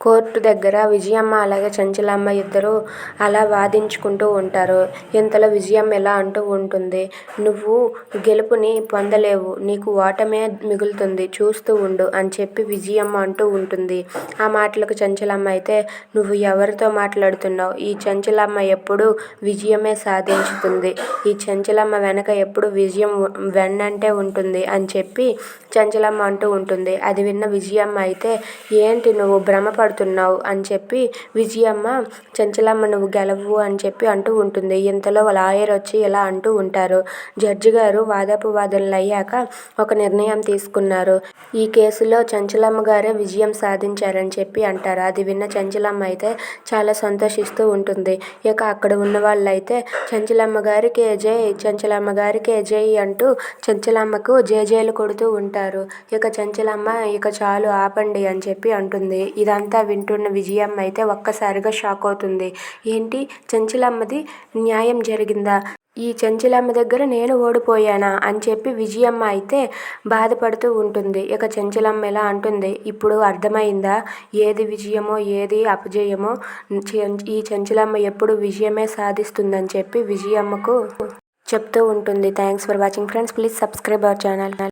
Court దగ్గర విజయమ్మ అలాగే చంచలమ్మ ఇద్దరూ అలా వాదించుకుంటూ ఉంటారు. ఇంతలో విజయమ్మ ఇలా అంటూ ఉంటుంది. నువ్వు గెలుపుని పొందలేవు. నీకు ఓటమే మిగులుతుంది. చూస్తూ ఉండు అని చెప్పి విజయమ్మ అంటూ ఉంటుంది. ఆ మాటలకు చంచలమ్మ అయితే నువ్వు ఎవరితో మాట్లాడుతున్నావు ఈ చంచలమ్మ ఎప్పుడు విజయమే సాధించుతుంది. ఈ చంచలమ్మ వెనక ఎప్పుడు విజయం వెన్నంటే ఉంటుంది అని చెప్పి చంచలమ్మ అంటూ ఉంటుంది. అది విన్న విజయమ్మ అయితే ఏంటి నువ్వు భ్రమపడు పడుతున్నావ్ అని చెప్పి విజయమ్మ చంచలమ్మ నువ్వు గెలవవు అని చెప్పి అంటూ ఉంటుంది. ఇంతలో లాయర్ వచ్చి ఇలా అంటూ ఉంటారు. జడ్జిగారు వాదోపవాదనలు అయ్యాక ఒక నిర్ణయం తీసుకున్నారు. ఈ కేసులో చంచలమ్మ గారే విజయం సాధించారని చెప్పి అంటారు. అది విన్న చంచలమ్మ అయితే చాలా సంతోషిస్తూ ఉంటుంది. ఇక అక్కడ ఉన్న వాళ్ళైతే చంచలమ్మ గారికి జై చంచలమ్మ గారికి జై అంటూ చంచలమ్మకు జేజేలు కొడుతూ ఉంటారు. ఇక చంచలమ్మ ఇక చాలు ఆపండి అని చెప్పి అంటుంది. ఇదంతా వింటున్న విజయమ్మ అయితే ఒక్కసారిగా షాక్ అవుతుంది. ఏంటి చంచలమ్మది న్యాయం జరిగిందా? ఈ చంచలమ్మ దగ్గర నేను ఓడిపోయానా? అని చెప్పి విజయమ్మ అయితే బాధపడుతూ ఉంటుంది. ఇక చంచలమ్మ ఇలా అంటుంది. ఇప్పుడు అర్థమైందా ఏది విజయమో ఏది అపజయమో ఈ చంచలమ్మ ఎప్పుడు విజయమే సాధిస్తుందని చెప్పి విజయమ్మకు చెప్తూ ఉంటుంది. Thanks for watching friends please subscribe our channel.